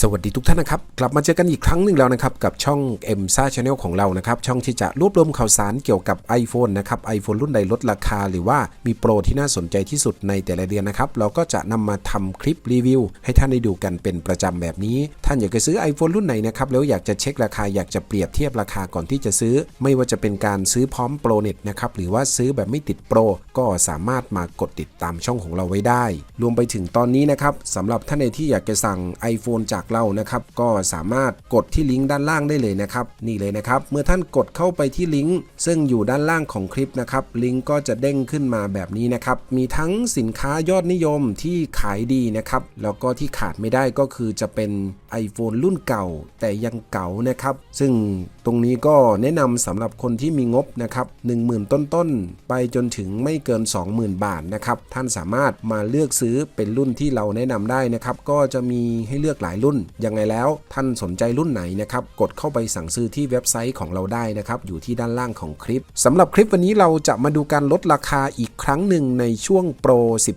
สวัสดีทุกท่านนะครับ กลับมาเจอกันอีกครั้งหนึ่งแล้วนะครับ กับช่อง m s a Channel ของเรานะครับ ช่องที่จะรวบรวมข่าวสารเกี่ยวกับ iPhone นะครับ iPhone รุ่นใดลดราคา หรือว่ามีโปรที่น่าสนใจที่สุดในแต่ละเดือนนะครับ เราก็จะนำมาทำคลิปรีวิว ให้ท่านได้ดูกันเป็นประจำแบบนี้ ท่านอยากจะซื้อ iPhone รุ่นไหนนะครับ แล้วอยากจะเช็คราคาอยากจะเปรียบเทียบราคาก่อนที่จะซื้อ ไม่ว่าจะเป็นการซื้อพร้อมโปรเน็ตนะครับหรือว่าซื้อแบบไม่ติดโปรก็สามารถมากดติดตามช่องของเราไว้ได้ รวมไปถึงตอนนี้นะครับสำหรับท่านใดที่อยากจะสั่ง iPhone จากเรานะครับ ก็สามารถกดที่ลิงก์ด้านล่างได้เลยนะครับ นี่เลยนะครับ เมื่อท่านกดเข้าไปที่ลิงก์ซึ่งอยู่ด้านล่างของคลิปนะครับ ลิงก์ก็จะเด้งขึ้นมาแบบนี้นะครับ มีทั้งสินค้ายอดนิยมที่ขายดีนะครับ แล้วก็ที่ขาดไม่ได้ก็คือจะเป็น iPhone รุ่นเก่าแต่ยังเก่านะครับ ซึ่งตรงนี้ก็แนะนำสำหรับคนที่มีงบนะครับ10,000 ต้นๆ ไปจนถึงไม่เกิน 20,000 บาทนะครับ ท่านสามารถมาเลือกซื้อเป็นรุ่นที่เราแนะนำได้นะครับ ก็จะมีให้เลือกหลายรุ่น ยังไงแล้วท่านสนใจรุ่นไหนนะครับ กดเข้าไปสั่งซื้อที่เว็บไซต์ของเราได้นะครับ อยู่ที่ด้านล่างของคลิปสำหรับคลิปวันนี้เราจะมาดูการลดราคาอีกครั้งหนึ่งในช่วงโปร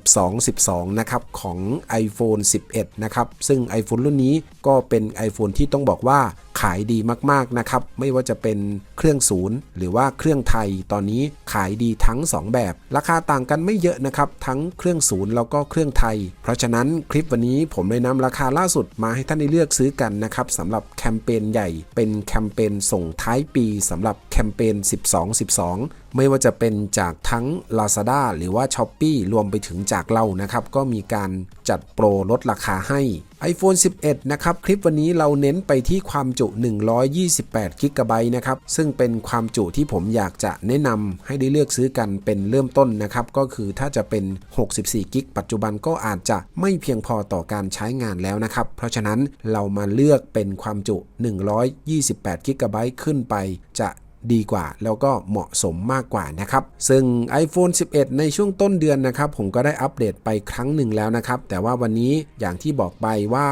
12 12 นะครับของ iPhone 11 นะครับ ซึ่ง iPhone รุ่นนี้ก็เป็น iPhone ที่ต้องบอกว่าขายดีมากๆนะครับ ไม่ว่าจะเป็นเครื่องศูนย์หรือว่าเครื่องไทยตอนนี้ขายดีทั้ง 2 แบบ ราคาต่างกันไม่เยอะนะครับ ทั้งเครื่องศูนย์แล้วก็เครื่องไทย เพราะฉะนั้นคลิปวันนี้ผมเลยนำราคาล่าสุดมาให้ท่านได้เลือกซื้อกันนะครับสำหรับแคมเปญใหญ่เป็นแคมเปญส่งท้ายปีสำหรับ มเปญ 12 12 ไม่ว่าจะเป็นจากทั้ง Lazada หรือว่า s h อ p e e รวมไปถึงจากเรานะครับ ก็มีการจัดโปรลดราคาให้ iPhone 11 นะครับ คลิปวันนี้เราเน้นไปที่ความจุ 128 g b นะครับ ซึ่งเป็นความจุที่ผมอยากจะแนะนำให้ได้เลือกซื้อกันเป็นเริ่มต้นนะครับ ก็คือถ้าจะเป็น 64 g b ปัจจุบันก็อาจจะไม่เพียงพอต่อการใช้งานแล้วนะครับ เพราะฉะนั้นเรามาเลือกเป็นความจุ 128 g b ขึ้นไปจะ ดีกว่า แล้วก็เหมาะสมมากกว่านะครับ ซึ่ง iPhone 11 ในช่วงต้นเดือนนะครับ ผมก็ได้อัปเดตไปครั้งหนึ่งแล้วนะครับ แต่ว่าวันนี้อย่างที่บอกไปว่า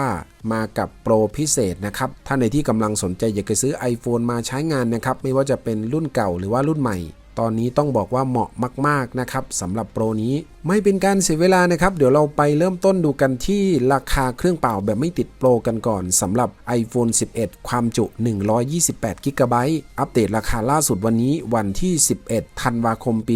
มากับโปรพิเศษนะครับ ท่านในที่กำลังสนใจอยากจะซื้อ iPhone มาใช้งานนะครับ ไม่ว่าจะเป็นรุ่นเก่าหรือว่ารุ่นใหม่ ตอนนี้ต้องบอกว่าเหมาะมาก ๆนะครับสำหรับโปรนี้ ไม่เป็นการเสียเวลานะครับ เดี๋ยวเราไปเริ่มต้นดูกันที่ราคาเครื่องเป่าแบบไม่ติดโปรกันก่อนสำหรับ iPhone 11 ความจุ 128 g b อัปเดตราคาล่าสุดวันนี้วันที่ 11 ธันวาคมปี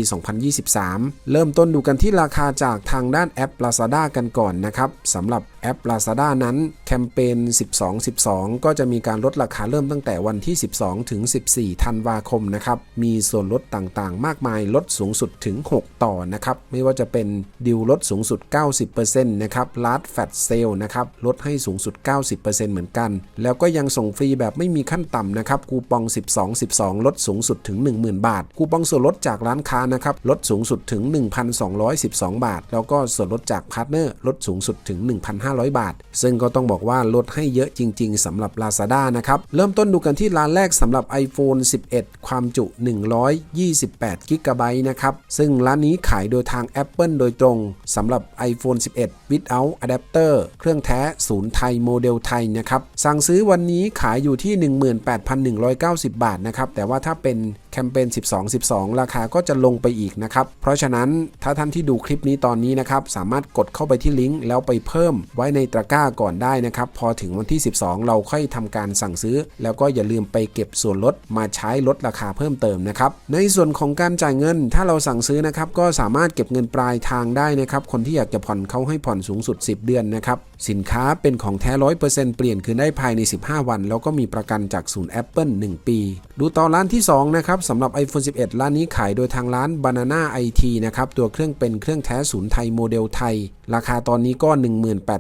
2023 เริ่มต้นดูกันที่ราคาจากทางด้านแอป Lazada กันก่อนนะครับสำหรับแอป Lazada นั้นแคมเปญ 12 12 ก็จะมีการลดราคาเริ่มตั้งแต่วันที่ 12 ถึง 14 ธันวาคมนะครับ มีส่วนลดต่างๆ มากมายลดสูงสุดถึง 6 ต่อนะครับ ไม่ว่าจะเป็นดิวลดสูงสุด 90%นะครับลาร์ดแฟตเซลนะครับ ลดให้สูงสุด 90%เหมือนกัน แล้วก็ยังส่งฟรีแบบไม่มีขั้นต่ำนะครับ คูปอง 12 12 ลดสูงสุดถึง 10,000 บาท คูปองส่วนลดจากร้านค้านะครับ ลดสูงสุดถึง 1,212 บาท แล้วก็ส่วนลดจากพาร์ทเนอร์ ลดสูงสุดถึง 1,500 บาท ซึ่งก็ต้องบอกว่าลดให้เยอะจริง ๆสำหรับ Lazada นะครับ เริ่มต้นดูกันที่ร้านแรกสำหรับ iPhone 11 ความจุ 128 g b นะครับ ซึ่งร้านนี้ขายโดยทาง Apple โดยตรงสำหรับ iPhone 11 without adapter เครื่องแท้ศูนย์ไทยโมเดลไทยนะครับ สั่งซื้อวันนี้ขายอยู่ที่ 18,190 บาทนะครับ แต่ว่าถ้าเป็นแคมเปญ 12 12 ราคาก็จะลงไปอีกนะครับ เพราะฉะนั้นถ้าท่านที่ดูคลิปนี้ตอนนี้นะครับ สามารถกดเข้าไปที่ลิงก์แล้วไปเพิ่มไว้ในตะกร้าก่อนได้นะครับ พอถึงวันที่ 12 เราค่อยทำการสั่งซื้อ แล้วก็อย่าลืมไปเก็บส่วนลดมาใช้ลดราคาเพิ่มเติมนะครับ ในส่วนของการจ่ายเงินถ้าเราสั่งซื้อนะครับ ก็สามารถเก็บเงินปลายทางได้นะครับ คนที่อยากจะผ่อนเขาให้ผ่อนสูงสุด 10 เดือนนะครับ สินค้าเป็นของแท้ร้อยเปอร์เซ็นต์เปลี่ยนคืนได้ภายใน 15 วัน แล้วก็มีประกันจากศูนย์ Apple 1 ปี ดูต่อร้านที่ 2 นะครับสำหรับ iPhone 11 ร้านนี้ขายโดยทางร้าน Banana IT นะครับ ตัวเครื่องเป็นเครื่องแท้ศูนย์ไทยโมเดลไทย ราคาตอนนี้ก็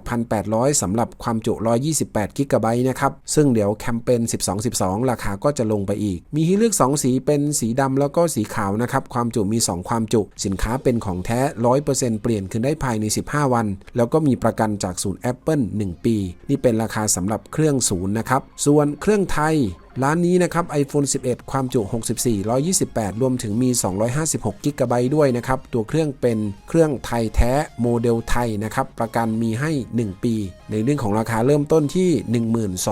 18,800สำหรับความจุ 128 g b นะครับ ซึ่งเดี๋ยวแคมเปญ 12 12 ราคาก็จะลงไปอีก มีให้เลือก 2 สีเป็นสีดำแล้วก็สีขาวนะครับ ความจุมี 2 ความจุ สินค้าเป็นของแท้ 100%เปลี่ยนคืนได้ภายใน 15 วัน แล้วก็มีประกันจากศูนย์ Apple 1 ปี นี่เป็นราคาสำหรับเครื่องศูนย์นะครับ ส่วนเครื่องไทยร้านนี้นะครับ iPhone 11 ความจุ 64 128 รวมถึงมี 256 g b ด้วยนะครับ ตัวเครื่องเป็นเครื่องไทยแท้โมเดลไทยนะครับ ประกันมีให้ 1 ปี ในเรื่องของราคาเริ่มต้นที่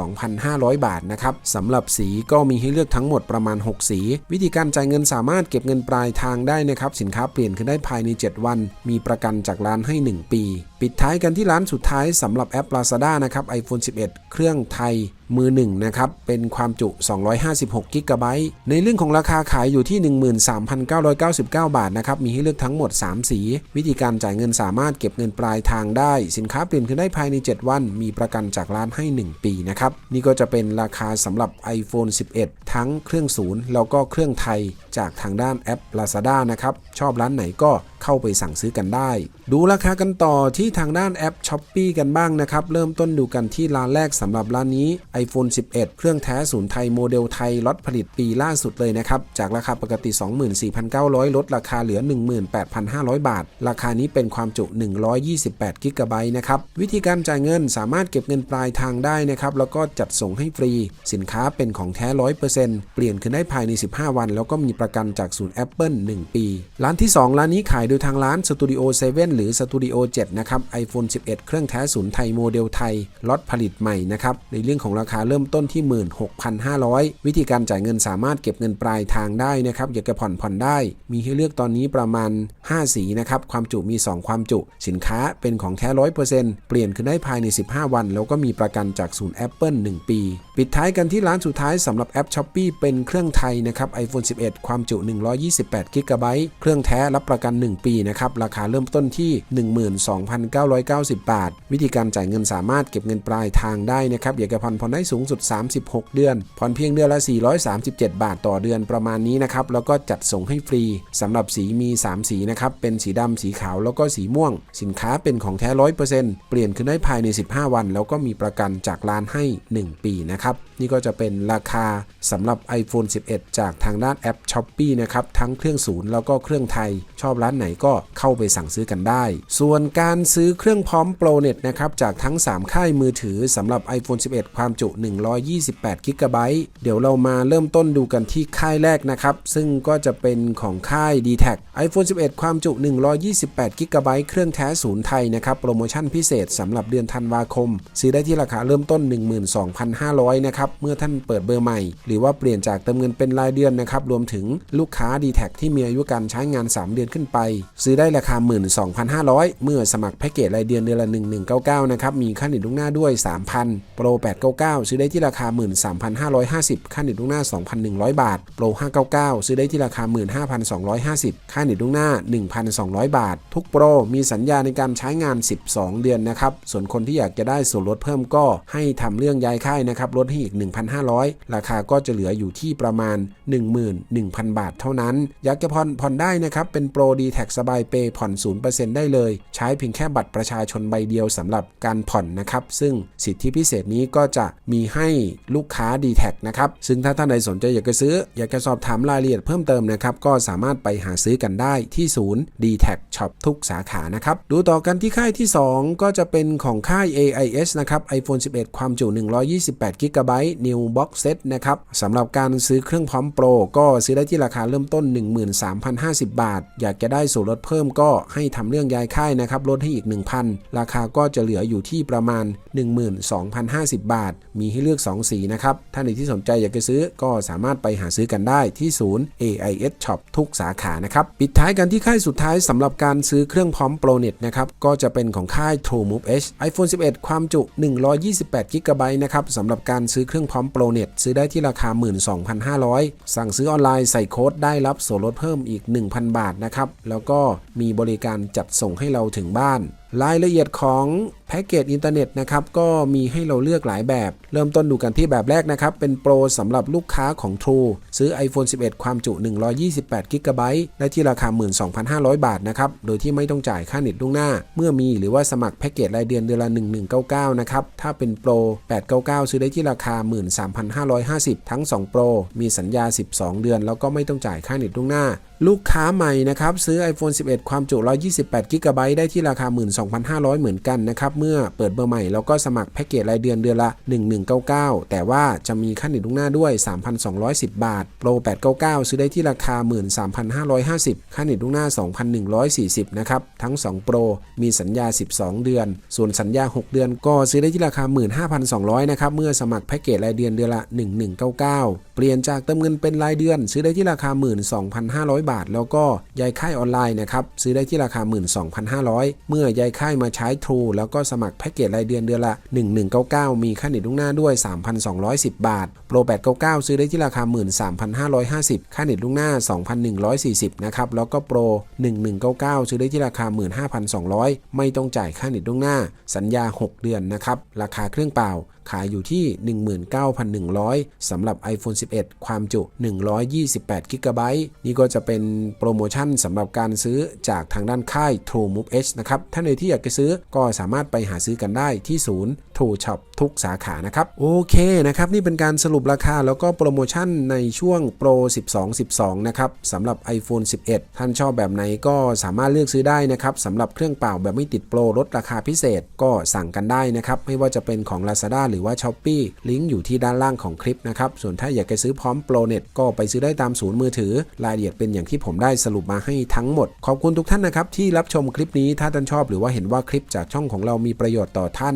12,500 บาทนะครับสำหรับสีก็มีให้เลือกทั้งหมดประมาณ 6 สี วิธีการจ่ายเงินสามารถเก็บเงินปลายทางได้นะครับสินค้าเปลี่ยนขึ้นได้ภายใน 7 วัน มีประกันจากร้านให้ 1 ปี ปิดท้ายกันที่ร้านสุดท้ายสำหรับแอป Lazada นะครับ iPhone 11 เครื่องไทยมือหนึ่งนะครับเป็นความจุ 256กิกะไบต์ในเรื่องของราคาขายอยู่ที่ 13,999 บาทนะครับมีให้เลือกทั้งหมด 3 สี วิธีการจ่ายเงินสามารถเก็บเงินปลายทางได้ สินค้าเปลี่ยนขึ้นได้ภายใน 7วัน มีประกันจากร้านให้ 1 ปีนะครับ นี่ก็จะเป็นราคาสำหรับ iPhone 11 ทั้งเครื่องศูนย์แล้วก็เครื่องไทยจากทางด้านแอป Lazada นะครับ ชอบร้านไหนก็เข้าไปสั่งซื้อกันได้ ดูราคากันต่อที่ทางด้านแอป s h อ p e e กันบ้างนะครับ เริ่มต้นดูกันที่ร้านแรกสำหรับร้านนี้ iPhone 11 เครื่องแท้ศูนย์ไทยโมเดลไทยล็อตผลิตปีล่าสุดเลยนะครับ จากราคาปกติ 24,900 ลดราคาเหลือ 18,500 บาท ราคานี้เป็นความจุ 128กิกะไบต์นะครับ วิธีการจ่ายเงินสามารถเก็บเงินปลายทางได้นะครับ แล้วก็จัดส่งให้ฟรี สินค้าเป็นของแท้ 100%เปลี่ยนขึ้นได้ภายใน 15 วัน แล้วก็มีประกันจากศูนย์ Apple 1 ปี ร้านที่ 2 ร้านนี้ขายดยทางร้าน Studio 7 หรือ Studio 7 นะครับ iPhone 11 เครื่องแท้ศูนย์ไทยโมเดลไทยล็อตผลิตใหม่นะครับ ในเรื่องของราคาเริ่มต้นที่ 16,500 วิธีการจ่ายเงินสามารถเก็บเงินปลายทางได้นะครับ อยากจะผ่อนผ่อนได้ มีให้เลือกตอนนี้ประมาณ 5 สีนะครับ ความจุมี 2 ความจุ สินค้าเป็นของแท้ 100%เปลี่ยนขึ้นได้ภายใน 15 วัน แล้วก็มีประกันจากศูนย์ Apple 1 ปี ปิดท้ายกันที่ร้านสุดท้ายสำหรับแอป s h อ p e e เป็นเครื่องไทยนะครับ iPhone 11 ความจุ 128 g b เครื่องแท้รับประกัน 1ปีนะครับราคาเริ่มต้นที่ 12,990 บาท วิธีการจ่ายเงินสามารถเก็บเงินปลายทางได้นะครับอยากจะผ่อนผ่อนได้สูงสุด 36 เดือนผ่อนเพียงเดือนละ 437 บาทต่อเดือนประมาณนี้นะครับแล้วก็จัดส่งให้ฟรีสำหรับสีมี 3 สีนะครับเป็นสีดำสีขาวแล้วก็สีม่วง สินค้าเป็นของแท้ 100%เปลี่ยนขึ้นได้ภายใน 15 วัน แล้วก็มีประกันจากร้านให้ 1 ปีนะครับนี่ก็จะเป็นราคาสำหรับ iPhone 11 จากทางด้านแอป s h อ p e e นะครับทั้งเครื่องศูนย์แล้วก็เครื่องไทยชอบร้านไหนก็เข้าไปสั่งซื้อกันได้ ส่วนการซื้อเครื่องพร้อมโปรเน็ตนะครับจากทั้ง 3 ค่ายมือถือสำหรับ iPhone 11 ความจุ 128 g b เดี๋ยวเรามาเริ่มต้นดูกันที่ค่ายแรกนะครับ ซึ่งก็จะเป็นของค่าย d t แท iPhone 11 ความจุ 128 g b เครื่องแท้ศูนย์ไทยนะครับ โปรโมชั่นพิเศษสำหรับเดือนธันวาคม ซื้อได้ที่ราคาเริ่มต้น 12,500 นะครับ เมื่อท่านเปิดเบอร์ใหม่ หรือว่าเปลี่ยนจากเติมเงินเป็นรายเดือนนะครับ รวมถึงลูกค้า d t แทที่มีอายุการใช้งาน 3 เดือนขึ้นไปซื้อได้ราคา 12,500 เมื่อสมัครแพ็กเกจรายเดือนเดือนละ 1199 นะครับ มีค่าเน็ตล่วงหน้าด้วย 3,000 โปร 899 ซื้อได้ที่ราคา 13,550 ค่าเน็ตล่วงหน้า 2,100 บาท โปร 599 ซื้อได้ที่ราคา 15,250 ค่าเน็ตล่วงหน้า 1,200 บาท ทุกโปรมีสัญญาในการใช้งาน 12 เดือนนะครับ ส่วนคนที่อยากจะได้ส่วนลดเพิ่มก็ให้ทำเรื่องย้ายค่ายนะครับ ลดให้อีก 1,500 ราคาก็จะเหลืออยู่ที่ประมาณ 11,000 บาทเท่านั้น อยากจะผ่อนผ่อนได้นะครับ เป็นโปรดีแท็สบายเปย์ผ่อน 0%ได้เลย ใช้เพียงแค่บัตรประชาชนใบเดียวสำหรับการผ่อนนะครับ ซึ่งสิทธิพิเศษนี้ก็จะมีให้ลูกค้า d t แทนะครับ ซึ่งถ้าท่านใดสนใจอยากจะซื้อ อยากจะสอบถามรายละเอียดเพิ่มเติมนะครับ ก็สามารถไปหาซื้อกันได้ที่ศูนย์ d t แท Shop ทุกสาขานะครับ ดูต่อกันที่ค่ายที่ 2 ก็จะเป็นของค่าย AIS นะครับ iPhone 11 ความจุ 128 g b New Box Set นะครับสำหรับการซื้อเครื่องพร้อมโปรก็ซื้อได้ที่ราคาเริ่มต้น 13,050 บาท อยากจะได้ส่วนลดเพิ่มก็ให้ทำเรื่องย้ายค่ายนะครับลดให้อีก 1,000 ราคาก็จะเหลืออยู่ที่ประมาณ 12,050 บาท มีให้เลือก 2 สีนะครับ ท่านใดที่สนใจอยากจะซื้อก็สามารถไปหาซื้อกันได้ที่ศูนย์ AIS Shop ทุกสาขานะครับ ปิดท้ายกันที่ค่ายสุดท้ายสำหรับการซื้อเครื่องพร้อมโปรเน็ตนะครับก็จะเป็นของค่าย True Move H iPhone 11 ความจุ 128 g b นะครับสำหรับการซื้อเครื่องพร้อมโปรเน็ตซื้อได้ที่ราคา 12,500 สั่งซื้อออนไลน์ใส่โค้ดได้รับส่วนลดเพิ่มอีก 1,000 บาทนะครับแล้วก็มีบริการจัดส่งให้เราถึงบ้าน รายละเอียดของแพ็กเกจอินเทอร์เน็ตนะครับก็มีให้เราเลือกหลายแบบ เริ่มต้นดูกันที่แบบแรกนะครับ เป็นโปรสำหรับลูกค้าของ True ซื้อ iPhone 11 ความจุ 128 g b ได้ที่ราคา 12,500 บาทนะครับ โดยที่ไม่ต้องจ่ายค่าเน็ตล่วงหน้า เมื่อมีหรือว่าสมัครแพ็กเกจรายเดือนเดือนละ 1199 นะครับ ถ้าเป็นโปร 899 ซื้อได้ที่ราคา 13,550 ทั้ง 2 โปร มีสัญญา 12 เดือน แล้วก็ไม่ต้องจ่ายค่าเน็ตล่วงหน้า ลูกค้าใหม่นะครับซื้อ iPhone 11 ความจุ 128 g b ได้ที่ราคา2,500 เหมือนกันนะครับ เมื่อเปิดเบอร์ใหม่แล้วก็สมัครแพ็กเกจรายเดือนเดือนละ 1199 แต่ว่าจะมีค่าเน็ตล่วงหน้าด้วย 3,210 บาท โปร 899 ซื้อได้ที่ราคา 13,550 ค่าเน็ตล่วงหน้า 2,140 นะครับ ทั้ง 2 โปร มีสัญญา 12 เดือน ส่วนสัญญา 6 เดือนก็ซื้อได้ที่ราคา 15,200 นะครับ เมื่อสมัครแพ็กเกจรายเดือนเดือนละ 1199เปลี่ยนจากเติมเงินเป็นรายเดือน ซื้อได้ที่ราคา 12,500 บาท แล้วก็ยายค่ายออนไลน์นะครับซื้อได้ที่ราคา 12,500 เมื่อยายค่ายมาใช้ True แล้วก็สมัครแพ็กเกจรายเดือนเดือนละ 1199 มีค่าเน็ตล่วงหน้าด้วย 3,210 บาท โปร 899 ซื้อได้ที่ราคา 13,550 ค่าเน็ตล่วงหน้า 2,140 นะครับแล้วก็โปร 1199 ซื้อได้ที่ราคา 15,200 ไม่ต้องจ่ายค่าเน็ตล่วงหน้า สัญญา 6 เดือนนะครับราคาเครื่องเปล่า ขายอยู่ที่ 19,100สำหรับ iPhone 11 ความจุ 128 g b นี่ก็จะเป็นโปรโมชั่นสำหรับการซื้อจากทางด้านค่าย True Move Edge นะครับ ท่านใดที่อยากจะซื้อก็สามารถไปหาซื้อกันได้ที่ศูนย์ True Shop ทุกสาขานะครับ โอเคนะครับ นี่เป็นการสรุปราคาแล้วก็โปรโมชั่นในช่วงโปร12 12 นะครับสำหรับ iPhone 11 ท่านชอบแบบไหนก็สามารถเลือกซื้อได้นะครับสำหรับเครื่องเปล่าแบบไม่ติดโปรลดราคาพิเศษก็สั่งกันได้นะครับ ไม่ว่าจะเป็นของ Lazada หรือว่า s h อ p e e ลิงก์อยู่ที่ด้านล่างของคลิปนะครับ ส่วนถ้าอยากจะซื้อพร้อมโปรเน็ตก็ไปซื้อได้ตามศูนย์มือถือ รายละเอียดเป็นอย่างที่ผมได้สรุปมาให้ทั้งหมด ขอบคุณทุกท่านนะครับที่รับชมคลิปนี้ถ้าท่านชอบหรือว่าเห็นว่าคลิปจากช่องของเรามีประโยชน์ต่อท่าน